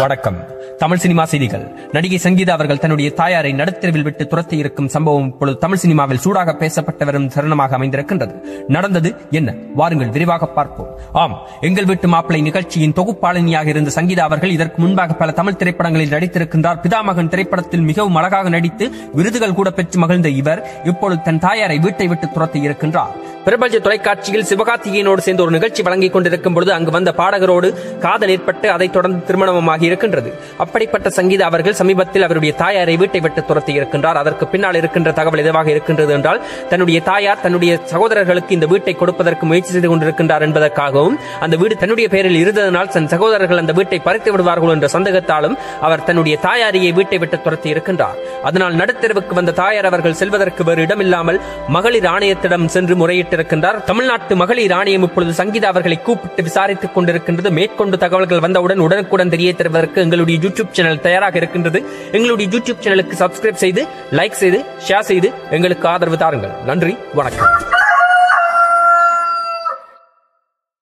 வணக்கம். தமிழ் சினிமா செய்திகள். நடிகை சங்கீதா அவர்கள் தன்னுடைய தாயாரை நடுத்தெருவில் விட்டு துரத்தி இருக்கும் சம்பவம் இப்பொழுது தமிழ் சினிமாவில் சூடாக பேசப்பட்டு வரும் தருணமாக அமைந்திருக்கின்றது. நடந்தது என்ன? வாருங்கள் விரிவாக பார்ப்போம். ஆம் எங்கள் வீட்டு மாப்பிளை நிகழ்ச்சியின் தொகுப்பாளினியாக இருந்த சங்கீதா அவர்கள் இதற்கு முன்பாக பல தமிழ் திரைப்படங்களில் நடித்திருக்கின்றார். பிதாமகன் திரைப்படத்தில் மிகவும் அழகாக நடித்து விருதுகள் கூட பெற்று மகிழ்ந்த இவர் இப்பொழுது தன் தாயாரை வீட்டை விட்டு துரத்தி இருக்கின்றார். பிரபஞ்ச தொலைக்காட்சியில் சிவகார்த்திகேயனோடு சேர்ந்து ஒரு நிகழ்ச்சி வழங்கிக் கொண்டிருக்கும் பொழுது அங்கு வந்த பாடகரோடு காதல் ஏற்பட்டு அதைத் தொடர்ந்து திருமணமாகி இருக்கின்றது. அப்படிப்பட்ட சங்கீதா அவர்கள் சமீபத்தில் அவருடைய தாயாரை வீட்டை விட்டு துரத்தி இருக்கின்றார். அதற்கு பின்னால் இருக்கின்ற தகவல் எதுவாக இருக்கின்றது என்றால் தன்னுடைய தாயார் தன்னுடைய சகோதரர்களுக்கு இந்த வீட்டை கொடுப்பதற்கு முயற்சி செய்து கொண்டிருக்கின்றார் என்பதற்காகவும் அந்த வீடு தன்னுடைய பெயரில் இருந்ததனால் தன் சகோதரர்கள் அந்த வீட்டை பறித்து விடுவார்கள் என்ற சந்தேகத்தாலும் அவர் தன்னுடைய தாயாரியை வீட்டை விட்டு துரத்தி இருக்கின்றார். அதனால் நடுத்தெருவுக்கு வந்த தாயார் அவர்கள் செல்வதற்கு வேறு இடமில்லாமல் மகளிர் ஆணையத்திடம் சென்று முறையிட்டு வெளியிட்டிருக்கின்றார் தமிழ்நாட்டு மகளிர் ஆணையம் இப்பொழுது சங்கீதா அவர்களை கூப்பிட்டு விசாரித்துக் கொண்டிருக்கின்றது. மேற்கொண்டு தகவல்கள் வந்தவுடன் உடனுக்குடன் தெரிய தருவதற்கு எங்களுடைய யூடியூப் சேனல் தயாராக இருக்கின்றது. எங்களுடைய யூடியூப் சேனலுக்கு சப்ஸ்கிரைப் செய்து லைக் செய்து ஷேர் செய்து எங்களுக்கு ஆதரவு தாருங்கள். நன்றி வணக்கம்.